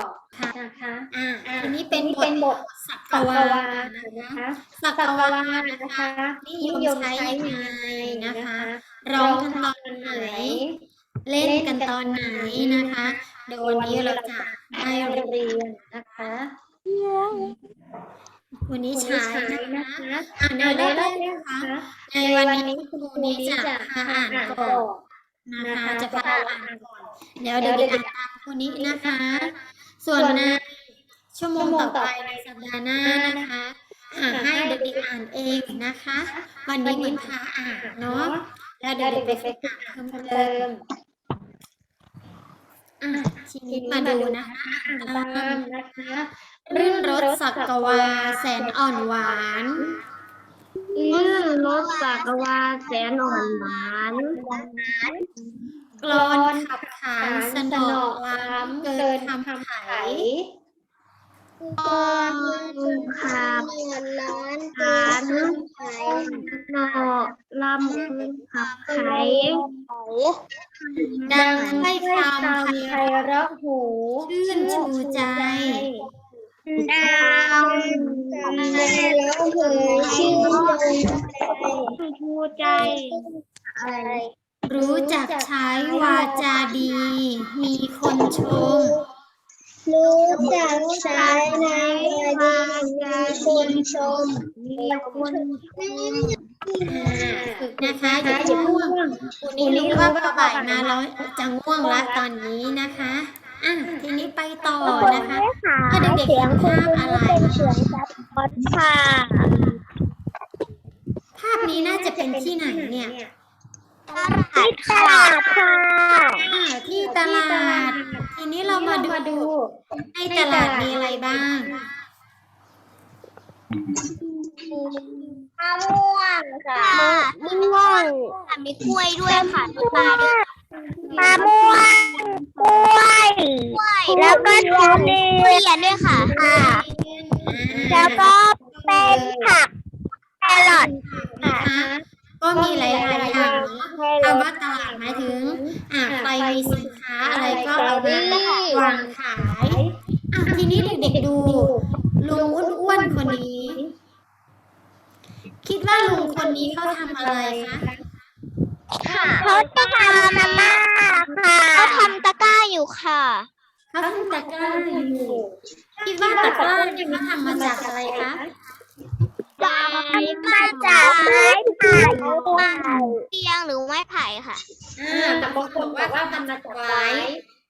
ค่ะนะคะอ่าอ่าทีนี้เป็นบทเป็นบทสักสักกวาวานะนะคะคะสัสักกวาวานะนะคะคะนินิยยมมใช้ใช้ยัยังงไงไงนะนะคะคะ ร้ร้อองงกันกันตตออนนไหไหนนเล่นเล่นกักันนตตออนนไหไหนนนะนะคะคะเดี๋ยววัวันนนี้นี้เราเราจะจะได้ได้เรียนเรียนนะคะวันนี้วันใช้นี้ใช้นะนะคะคะอ่านในอ่านเรื่ในองเรื่องนะนะคะคะในในวัวันนนี้นี้คุคุณณครูครูนี้นี้จะจะพาพาอ่านอ่านก่ก่ออนนนะนะคะคะจะจะพาพาอ่าอ่านนก่ก่ออนนเดี๋ยวเด็กๆอ่านตามครูนี้นะคะ ส่วนในชั่วโมงต่อไปในสัปดาห์หน้านะคะหาให้เด็กๆอ่านเองนะคะ วันนี้เหมือนพาอ่านเนาะแล้วเดี๋แล้ยววเด็เด็กกๆๆไปไปฝึฝึกกอ่าอ่านนเพิ่เพิ่มมเติเติมมอะทีทีนี้นี้มามาดูดูนะนะคะคะอ่านอ่านตาตามมนะคะรื่นรสสักกวาแสนอ่อนหวานลื่นรสสักวาแสนอ่อนหวาน กลอนขับขานสนอล้ำเกินคำไขตอนขับร้านขานนอล้ำคืนขับไขดังถ้คำไพเราะหูชื่นชูใจดาวในแล้วเผยชื่นชมชูใจรู้ จักใช้วาจาดี มีคนชม รู้จักใช้ในวาจาคนชม มีคนฝึกนะคะอย่าเพิ่งง่วงวันนี้รู้ว่าพอบ่ายมาแล้วจะง่วงละตอนนี้นะคะอะทีนี้ไปต่อนะคะถ้าเด็กๆเห็นภาพอะไรค่ะภาพนี้น่าจะเป็นที่ไหนเนี่ย ที่ตลาดค่ะที่ตลาด ทีนี้เรามาดูในตลาดมีอะไรบ้างมะม่วงค่ะมะม่วงมีกล้วยด้วยค่ะมีปลาด้วยมะม่วงกล้วยแล้วก็ทุเรียนด้วยค่ะ แล้วก็เป็นผักแครอทนะคะก็มีหลายๆอย่างเนาะคำว่าตลาดหมายถึงอ่าใครมีสินค้าอะไรก็เอามาวางขายอะทีนี้เด็กๆดูลุงอ้วนๆคนนี้ คิดว่าลุงคนนี้เขาทำอะไรคะเขาจะทำมาม่าค่ะเขาทำตะกร้าอยู่ค่ะเขาทำตะกร้าอยู่คิดว่าตะกร้าเนี่ยเขาทำมาจากอะไรคะ มาจากไม้ไผ่ค่ะเตียงหรือไม้ไผ่ค่ะอ่าบางคนบอกว่าเขาทำมาจากไม้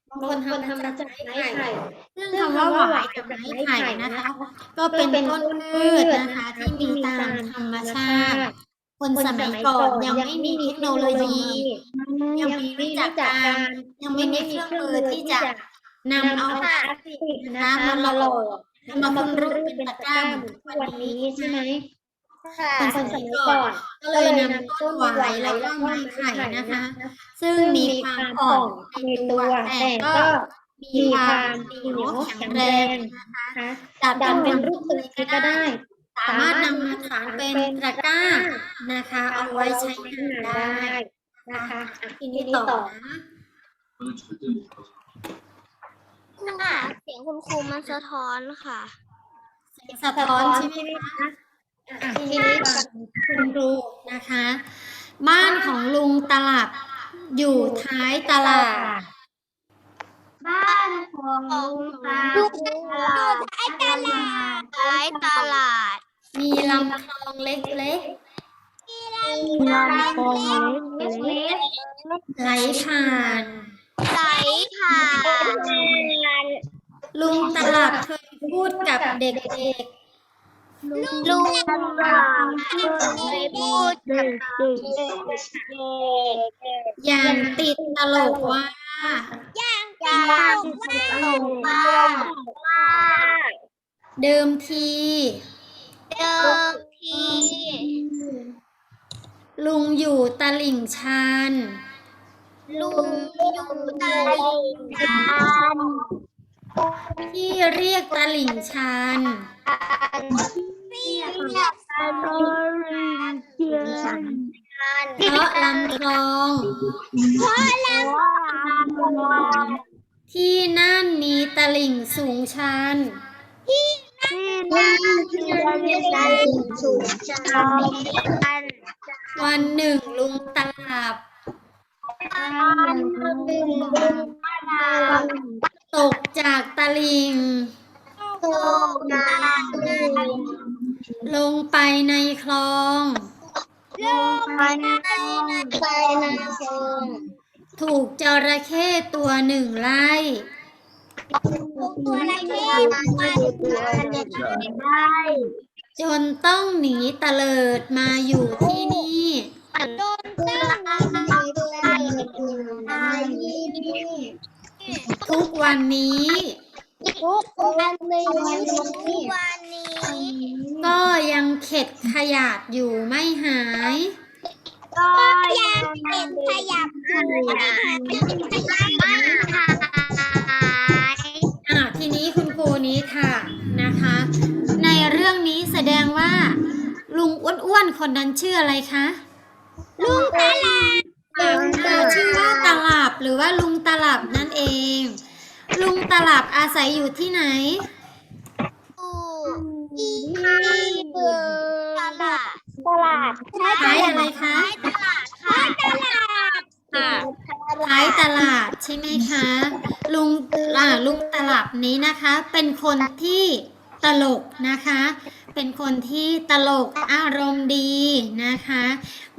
บางคนทำมาจากไม้ไผ่ซึ่งคำว่าหวายกับไม้ไผ่นะคะ ก็เป็นต้นพืชนะคะ ที่มีตามธรรมชาติ คนสมัยก่อนยังไม่มีเทคโนโลยี ยังไม่รู้จักการยังไม่มีเครื่องมือที่จะนำเอาพลาสติกนะมาหล่อ มาขึ้นรูปเป็นตะกร้าเหมือนทุกวันนี้ใช่ไหมคนสมัยก่อนก็เลยนำต้นหวายแล้วก็ไม้ไผ่นะคะ ซึ่งมีความอ่อนในตัวแต่ก็มีความเหนียวแข็งแรงนะคะดัดดันเป็เป็นนรูรูปปตัตัววก็ก็ได้ได้ สามารถนำมาสานเป็นตะกร้านะคะ เอาไว้ใช้งานได้นะคะอะทีนี้ต่อนะ ค่ะเสียงคุณครูมันสะท้อนค่ะ สะท้อนใช่ไหมคะอะทีนี้ฟังคุณครูนะคะ บ้านของลุงตลับอยู่ท้ายตลาด บ้านของลุงตาลูกตลาดไอ้ตลาดท้ายตลาด มีลำคลองเล็กลำโพงเล็กๆไหลผ่าน ไหลผ่านลุงตลับเคยพูดกับเด็กลุงตลาดเคยพูดกับเด็กๆอย่างติดตลกว่าย่างๆอยากส่งมาว่าเดิมทีเดิมทีลุงอยู่ตลิ่งชัน ลุงอยู่ตลิ่งชันที่เรียกตลิ่งชันเรียกตลาดเจียนเพราะลำคลองเพราะลว่าที่นั่นมีตลิ่งสูงชันบ้านที่มีใจสูงชันวันหนึ่งลุงตลับ ตกจากตลิ่งลงไปในคลอง ถูกจระเข้ตัวหนึ่งไล่ จนต้องหนีตะเลิดมาอยู่ที่นี่ ทุกวันนี้วันนี้ ก็ยังเข็ดขยาดอยู่ไม่หาย ก็ยังเป็นขยับอยู่ไม่หายไม่หายอะทีนี้คุณครูนี้ค่ะนะคะ ในเรื่องนี้แสดงว่า ลุงอ้วนๆคนนั้นชื่ออะไรคะ ลุงตลาด อ่าชื่อว่าตลับหรือว่าลุงตลับนั่นเอง ลุงตลับอาศัยอยู่ที่ไหนอีเปิดตลาดตลาดขายอะไรคะตลาดขายตลาดค่ะขายตลาดใช่ไหมคะ ลุงอ่าลุงตลับนี้นะคะ เป็นคนที่ ตลกนะคะ เป็นคนที่ตลกอารมณ์ดีนะคะ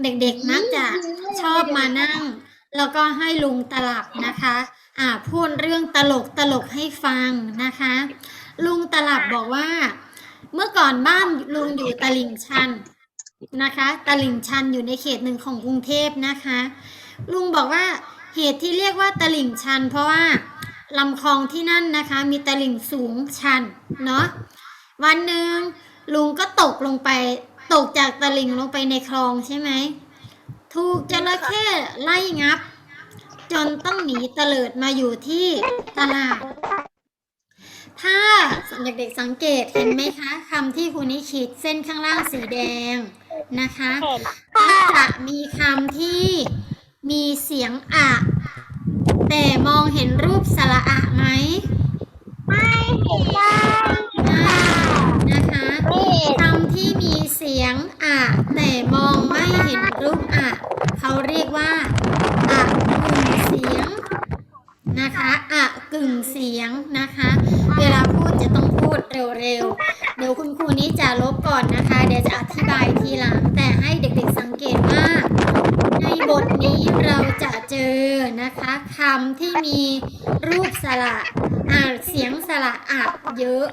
เด็กๆมักจะชอบมานั่ง แล้วก็ให้ลุงตลับนะคะอ่าพูดเรื่องตลกตลกให้ฟังนะคะ ลุงตลับบอกว่า เมื่อก่อนบ้านลุงอยู่ตลิ่งชันนะคะตลิ่งชันอยู่ในเขตหนึ่งของกรุงเทพนะคะ ลุงบอกว่าเหตุที่เรียกว่าตลิ่งชัน เพราะว่าลำคลองที่นั่นนะคะ มีตลิ่งสูงชันเนาะ วันหนึ่งลุงก็ตกลงไป ตกจากตลิ่งลงไปในคลองใช่ไหม ถูกจระเข้ไล่งับ จนต้องหนีเตลิดมาอยู่ที่ตลาด ถ้าเด็กๆสังเกตเห็นไหมคะคำที่คุณนิขีดเส้นข้างล่างสีแดงนะคะก็จะมีคำที่มีเสียงอะ แต่มองเห็นรูปสระอะไหม ไม่นะคะ คำที่มีเสียงอะแต่มองไม่เห็นรูปอะเขาเรียกว่าอะกึ่งเสียงนะคะอะกึ่งเสียงนะคะ เวลาพูดจะต้องพูดเร็วๆ เดี๋ยวคุณครูนี้จะลบก่อนนะคะ เดี๋ยวจะอธิบายทีหลัง แต่ให้เด็กๆสังเกตว่า ในบทนี้เราจะเจอนะคะคำที่มีรูปสระอ่าเสียงสระอะเยอะ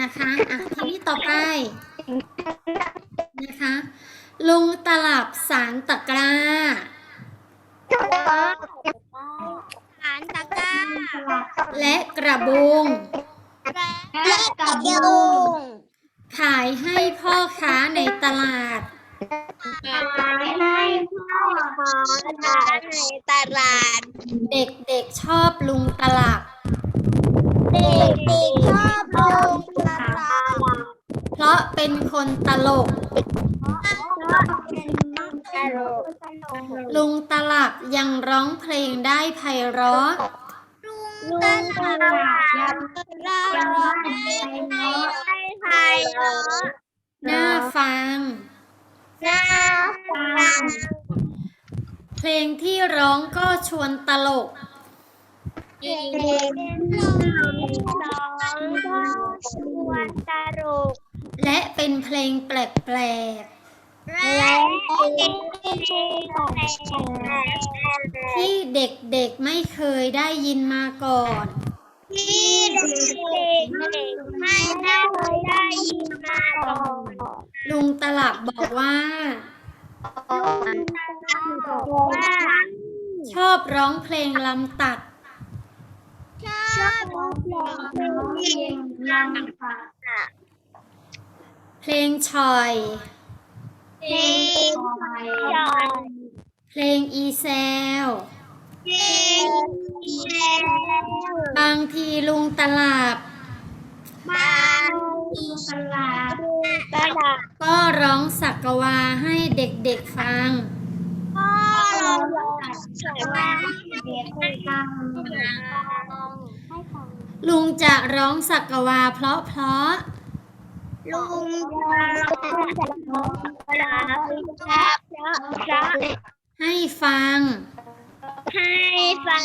นะคะอะทีนี้ต่อไปนะคะลุงตลับสารตะกร้าขานตะกร้า และกระบุงและกระยงขายให้พ่อค้าในตลาด ให้พ่อค้าในตลาด เด็กๆชอบลุงตลับเด็กๆชอบลงตลาดเพราะเป็นคนตลก ลุงตลับยังร้องเพลงได้ไพเราะ ลุงตลาดเราให้ไพเราะน่าฟัง น่าฟังเพลงที่ร้องก็ชวนตลกเด็กๆร้องก็ชวนตลก และเป็นเพลงแปลกและเป็นเพลงแปลกๆที่เด็กๆไม่เคยได้ยินมาก่อน ที่เด็กๆไม่ได้ได้ยินมาก่อนลุงตลับบอกว่าว่าชอบร้องเพลงลำตัด ชอบเพลงลังค่ะเพลงชอย เพลงจอย เพลงอีแซวเพลงแชร์ บางทีลุงตลับบางทีตลาดตลาดก็ร้องสักวาให้เด็กๆฟัง ก็เราสวยว่าเด็กฟังให้ลุงจะร้องสักกวาเพราะเพราะลุงจะลาพระพระให้ฟัง ให้ฟัง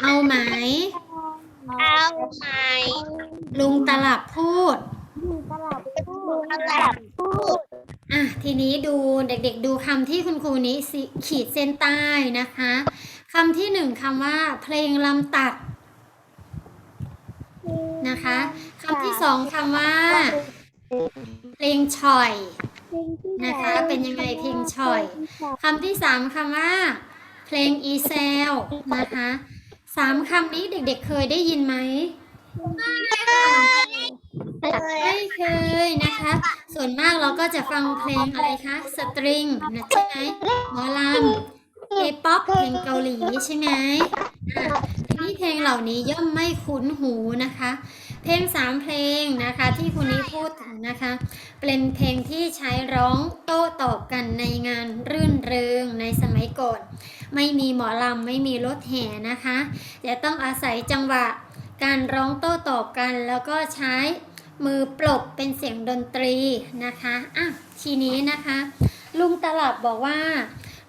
เอาไหม เอาไหมลุงตลับพูดตลับพูดอะทีนี้ดูเด็กๆ ดูคำที่คุณครูนี้สิขีดเส้นใต้นะคะคำที่หนึ่งคำว่า เพลงลำตัดนะคะคำที่สองคำว่า เพลงฉ่อยนะคะ เป็นยังไงเพลงฉ่อยคำที่สามคำว่า เพลงอีเซลนะคะสามคำนี้เด็กๆเคยได้ยินไหมไม่เคยนะคะ ส่วนมากเราก็จะฟังเพลงอะไรคะสตริงนะใช่ไหมหมอลำเคป๊อปเพลงเกาหลีใช่ไหมอะทีนี้เพลงเหล่านี้ย่อมไม่คุ้นหูนะคะ เพลงสามเพลงนะคะที่คุณนี้พูดถึงนะคะ เป็นเพลงที่ใช้ร้องโต้ตอบกันในงานรื่นเริงในสมัยก่อน ไม่มีหมอลำไม่มีรถแห่นะคะจะต้องอาศัยจังหวะการร้องโต้ตอบกันแล้วก็ใช้มือปลบเป็นเสียงดนตรีนะคะอะทีนี้นะคะ ลุงตลับบอกว่า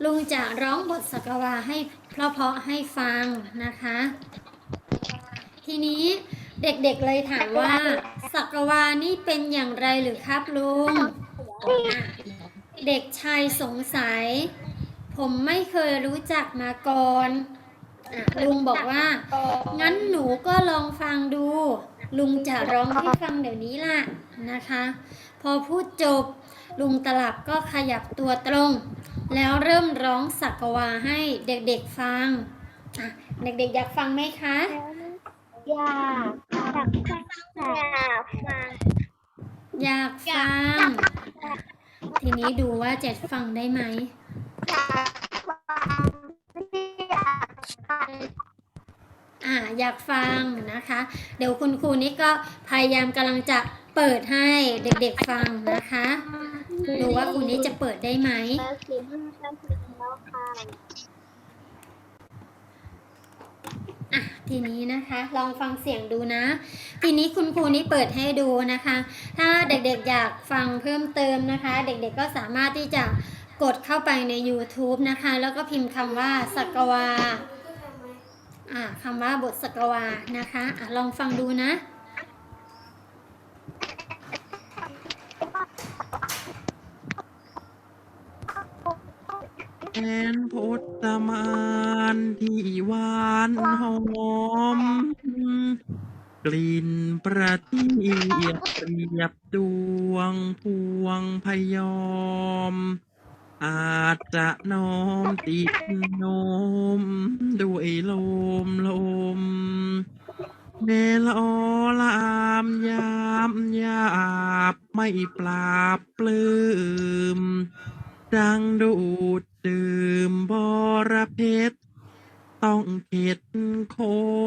ลุงจะร้องบทสกวาให้เพราะๆให้ฟังนะคะ ทีนี้เด็กๆเลยถามว่า สักวานี่เป็นอย่างไรหรือครับลุง เด็กชายสงสัย ผมไม่เคยรู้จักมาก่อนอะลุงบอกว่า งั้นหนูก็ลองฟังดู ลุงจะร้องให้ฟังเดี๋ยวนี้ล่ะนะคะ พอพูดจบ ลุงตลับก็ขยับตัวตรง แล้วเริ่มร้องสักวาให้เด็กๆฟังอะเด็กๆอยากฟังไหมคะ อยากอยากฟัง อยากฟังอยากฟังทีนี้ดูว่าเจ็ดฟังได้ไหม อ่าอยากฟังนะคะ เดี๋ยวคุณครูนี่ก็พยายามกำลังจะเปิดให้เด็กๆฟังนะคะดูว่าครูนี้จะเปิดได้ไหมอะทีนี้นะคะลองฟังเสียงดูนะ ทีนี้คุณครูนี่เปิดให้ดูนะคะ ถ้าเด็กๆอยากฟังเพิ่มเติมนะคะ เด็กๆก็สามารถที่จะ กดเข้าไปใน YouTube นะคะ แล้วก็พิมพ์คำว่าสักวาอ่าคำว่าบทสักวานะคะอะลองฟังดูนะแอนโพธมานที่หวานหอม กลิ่นประทีปเปรียบดวงพวงพยอม อาจจะน้อมติดโนมด้วยลมลมเนลอลามยามยาบไม่ปราบปลื้มดังดูดดื่มบรเพชรต้องเข็ดค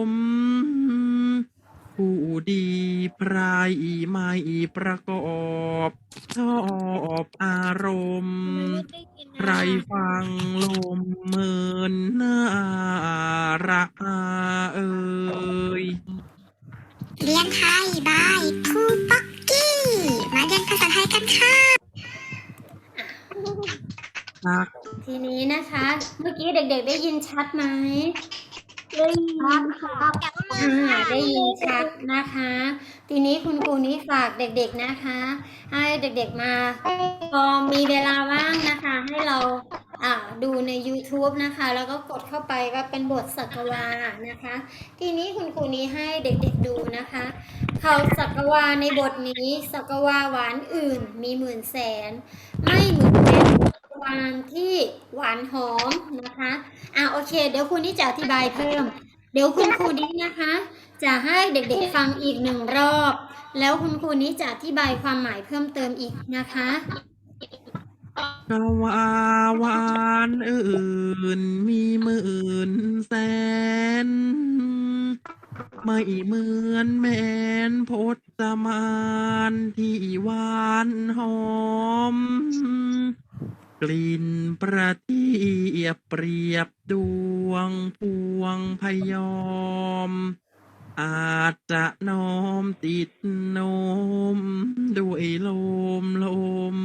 ม ผู้ดีไพรไม่ประกอบชอบอารมณ์ใครฟังลมเมินน่าระอาเอ่ยเรียนไทยบายครูป๊อกกี้ มาเรียนภาษาไทยกันค่ะรักทีนี้นะคะ เมื่อกี้เด็กๆได้ยินชัดไหม ได้ยินค่ะอ่าได้ยินชัดนะคะ ทีนี้คุณครูนี้ฝากเด็กๆนะคะ ให้เด็กๆมาพอมีเวลาว่างนะคะ ให้เราอ่าดูใน YouTube นะคะ แล้วก็กดเข้าไปก็เป็นบทสักวานะคะ ทีนี้คุณครูนี้ให้เด็กๆดูนะคะ เขาสักวาในบทนี้สักวาหวานอื่น มีหมื่นแสน ไม่เหมือนเป็ นสักวานที่หวานหอมนะคะอ่าโอเค เดี๋ยวคุณนี่จะอธิบายเพิ่ม เดี๋ยวคุณครูนี้นะคะ จะให้เด็กๆฟังอีกหนึ่งรอบ แล้วคุณครูนี้จะอธิบายความหมายเพิ่มเติมอีกนะคะกวาวานอื่นมีหมื่นแสน ไม่เหมือนแมนพจมานที่หวานหอม ลิ่นประทีปเปรียบดวงพวงพยอม อาจจะน้อมติดโนมด้วยลมลม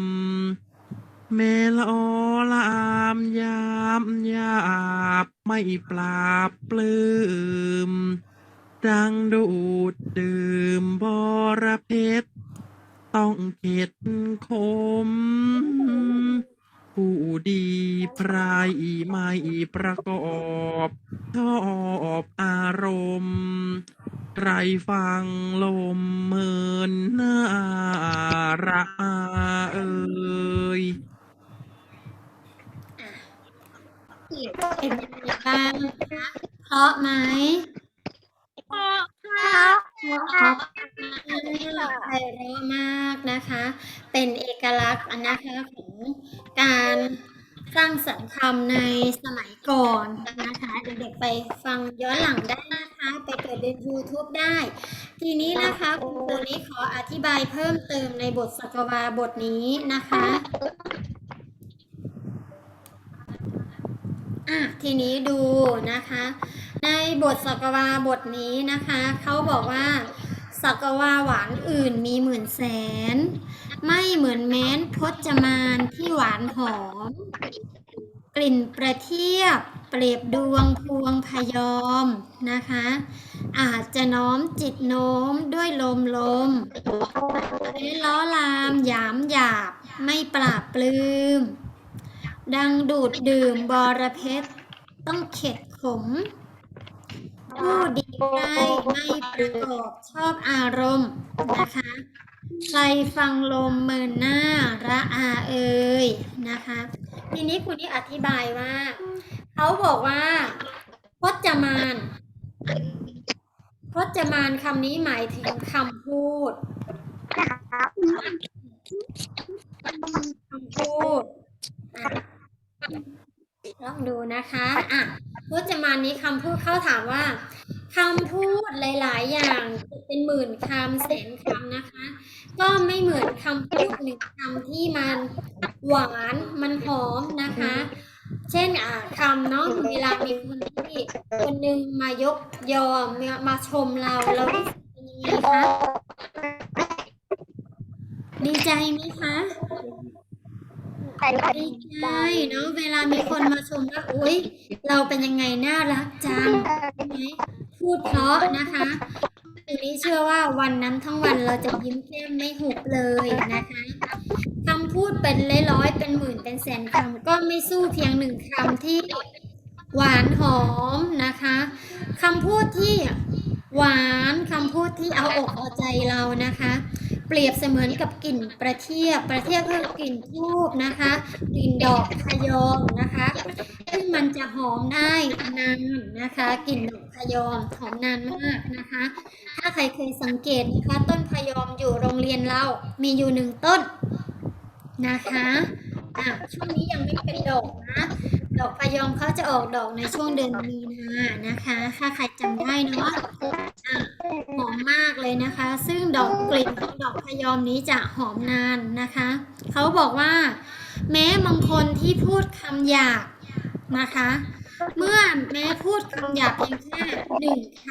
เมลอลามยามยาบไม่ปราบปลื้มดังดูดดื่มบรเพชรต้องเข็ดคม ผู้ดีพรายไม่ประกอบชอบอารมณ์ไรฟังลมเมินน่าระอาเอ่ยเป็นบ้างเพราะไหม ครับไพเราะมากนะคะ เป็นเอกลักษณ์นะคะของการสร้างสรรค์คำในสมัยก่อนนะคะ เด็กๆไปฟังย้อนหลังได้นะคะ ไปเปิดใน YouTube ได้ ทีนี้นะคะคุณครูนี้ขออธิบายเพิ่มเติมในบทสกวาบทนี้นะคะอะทีนี้ดูนะคะ ในบทสักวาบทนี้นะคะ เขาบอกว่า สักวาหวานอื่นมีหมื่นแสน ไม่เหมือนแม้นพจมานที่หวานหอม กลิ่นประเทียบ เปรียบดวงพวงพยอมนะคะ อาจจะน้อมจิตโน้มด้วยลมลมเล้ล้อลามหยามหยาบไม่ปราบปลื้มดังดูดดื่มบอระเพ็ดต้องเข็ดขม ผู้ดีได้ไม่ประกอบชอบอารมณ์นะคะ ใครฟังลมเมินหน้าระอาเอ่ยนะคะ ทีนี้คุณนี่อธิบายว่า เขาบอกว่าพจมานพจมานคำนี้หมายถึงคำพูดคำพูด ลองดูนะคะอะพจมานนี้คำพูดเขาถามว่าคำพูดหลาย ๆ อย่างเป็นหมื่นคำแสนคำนะคะ ก็ไม่เหมือนคำพูดหนึ่งคำที่มันหวานมันหอมนะคะ เช่นอ่าคำเนาะเวลามีคนที่คนหนึ่งมายกยอมมาชมเราเรารู้สึกเป็นยังไงคะดีใจไหมคะ ดีใจเนาะเวลามีคนมาชมว่าอุ้ยเราเป็นยังไงน่ารักจังใช่ไหมพูดเพราะนะคะทีนี้เชื่อว่าวันนั้นทั้งวันเราจะยิ้มแก้มไม่หุบเลยนะคะคำพูดเป็นร้อยๆเป็นหมื่นเป็นแสนคำก็ไม่สู้เพียงหนึ่งคำที่หวานหอมนะคะคำพูดที่หวานคำพูดที่เอาอกเอาใจเรานะคะ เปรียบเสมือนกับกลิ่นประเทียบประเทียบก็คือกลิ่นทูบนะคะกลิ่นดอกพะยอมนะคะซึ่งมันจะหอมได้นานนะคะกลิ่นดอกพะยอมหอมนานมากนะคะ ถ้าใครเคยสังเกตนะคะ ต้นพะยอมอยู่โรงเรียนเรามีอยู่หนึ่งต้นนะคะอะช่วงนี้ยังไม่เป็นดอกนะดอกพะยอมเขาจะออกดอกในช่วงเดือนมีนานะคะ ถ้าใครจำได้เนาะอะ หอมมากเลยนะคะ ซึ่งดอกกลิ่นของดอกพยอมนี้จะหอมนานนะคะ เขาบอกว่า แม้บางคนที่พูดคำหยาบนะคะ เมื่อแม้พูดคำหยาบเพียงแค่หนึ่งค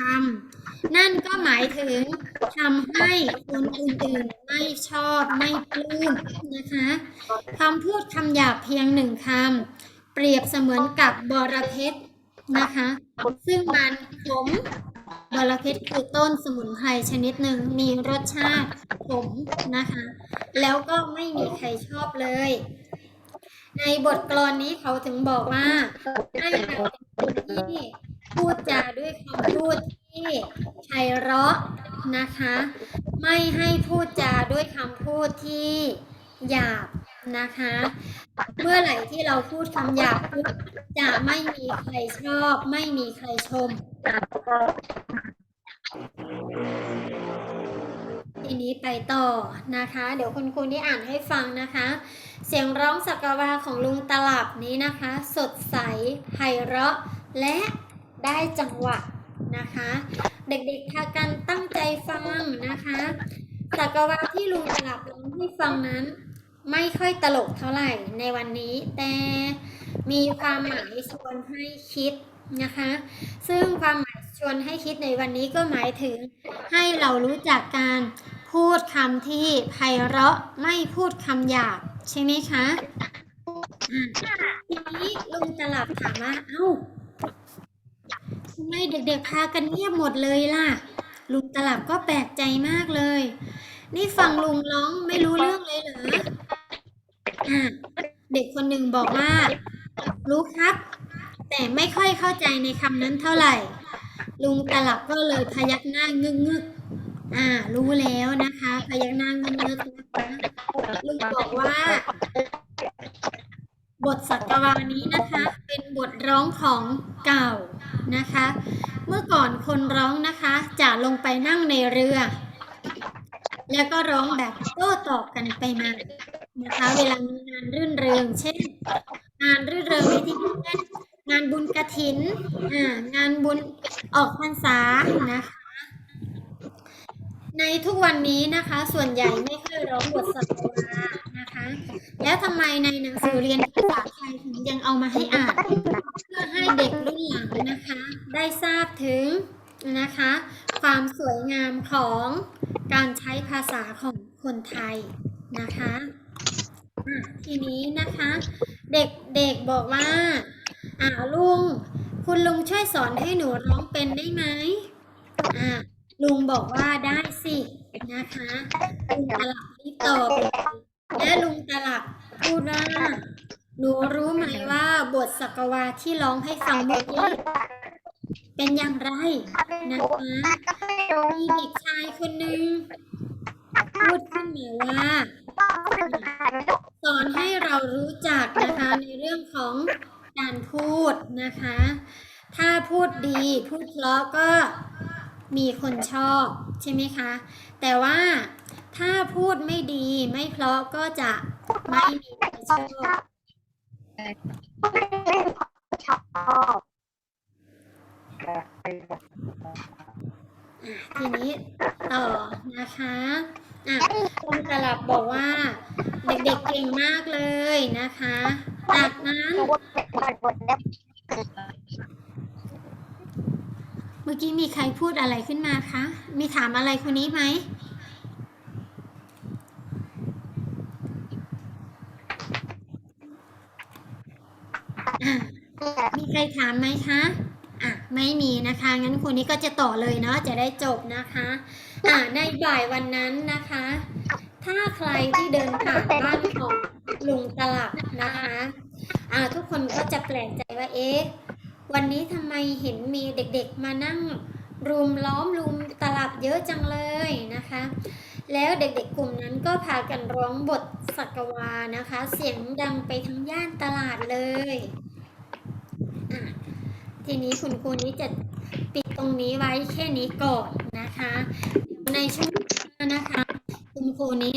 ำนั่นก็หมายถึงทำให้คนอื่นๆไม่ชอบไม่ปลื้มนะคะคำพูดคำหยาบเพียงหนึ่งคำเปรียบเสมือนกับบอระเพ็ดนะคะ ซึ่งมันขม อระเพ็ดคือต้นสมุนไพรชนิดหนึ่งมีรสชาติขมนะคะ แล้วก็ไม่มีใครชอบเลย ในบทกลอนนี้เขาถึงบอกว่าให้เราเป็นคนที่พูดจาด้วยคำพูดที่ไพเราะนะคะ ไม่ให้พูดจาด้วยคำพูดที่หยาบ นะคะ เมื่อไหร่ที่เราพูดคำหยาบจะไม่มีใครชอบ ไม่มีใครชม ทีนี้ไปต่อนะคะ เดี๋ยวคุณครูนี่อ่านให้ฟังนะคะ เสียงร้องสักวาของลุงตลับนี้นะคะ สดใสไพเราะ และได้จังหวะนะคะ เด็กๆพากันตั้งใจฟังนะคะสักวาที่ลุงตลับร้องให้ฟังนั้น ไม่ค่อยตลกเท่าไหร่ในวันนี้ แต่มีความหมายชวนให้คิดนะคะ ซึ่งความหมายชวนให้คิดในวันนี้ก็หมายถึงให้เรารู้จักการพูดคำที่ไพเราะไม่พูดคำหยาบใช่ไหมคะอะทีนี้ลุงตลับถามว่า เอ้าทำไมเด็กๆพากันเงียบหมดเลยล่ะ ลุงตลับก็แปลกใจมากเลย นี่ฟังลุงร้องไม่รู้เรื่องเลยเหรอ อะเด็กคนหนึ่งบอกว่า รู้ครับ แต่ไม่ค่อยเข้าใจในคำนั้นเท่าไหร่ ลุงตลับก็เลยพยักหน้างึกงึกอ่า รู้แล้วนะคะ พยักหน้างึกงึกนะคะลุงบอกว่า บทสักวานี้นะคะ เป็นบทร้องของเก่านะคะ เมื่อก่อนคนร้องนะคะ จะลงไปนั่งในเรือ แล้วก็ร้องแบบโต้ตอบกันไปมา นะคะเวลามีงานรื่นเริง เช่น งานรื่นเริงในที่นี้เช่นงานบุญกระถินอ่างานบุญออกพรรษานะคะ ในทุกวันนี้นะคะ ส่วนใหญ่ไม่ค่อยร้องบทสัตวานะคะ แล้วทำไมในหนังสือเรียนภาษาไทยถึงยังเอามาให้อ่านเพื่อให้เด็กรุ่นหลังนะคะ ได้ทราบถึงนะคะ ความสวยงามของการใช้ภาษาของคนไทยนะคะ ทีนี้นะคะ เด็กเด็กบอกว่าอ่าลุง คุณลุงช่วยสอนให้หนูร้องเป็นได้ไหมอ่าลุงบอกว่าได้สินะคะลุงตลับรีบตอบและลุงตลับพูดว่าหนูรู้ไหมว่าบทสักวาที่ร้องให้ฟังเมื่อกี้เป็นอย่างไรนะคะมีเด็กชายคนหนึ่ง พูดขึ้นมาว่า สอนให้เรารู้จักนะคะในเรื่องของการพูดนะคะ ถ้าพูดดีพูดเพราะก็มีคนชอบใช่ไหมคะ แต่ว่าถ้าพูดไม่ดีไม่เพราะก็จะไม่มีคนชอบทีนี้ต่อนะคะ อะคุณกลับบอกว่า เด็กๆเก่งมากเลยนะคะ จากนั้นเมื่อกี้มีใครพูดอะไรขึ้นมาคะ มีถามอะไรคนนี้ไหมมีใครถามไหมคะ ไม่มีนะคะ งั้นคนนี้ก็จะต่อเลยเนาะจะได้จบนะคะอะในบ่ายวันนั้นนะคะ ถ้าใครที่เดินผ่านบ้านของลุงตลับนะคะอ่าทุกคนก็จะแปลกใจว่าเอ๊ะวันนี้ทำไมเห็นมีเด็กๆมานั่งรุมล้อมลุมตลับเยอะจังเลยนะคะ แล้วเด็กๆกลุ่มนั้นก็พากันร้องบทสักวานะคะ เสียงดังไปทั้งย่านตลาดเลย ทีนี้คุณครูนี้จะปิดตรงนี้ไว้แค่นี้ก่อนนะคะเดี๋ยวในช่วงหน้านะคะ คุณครูนี้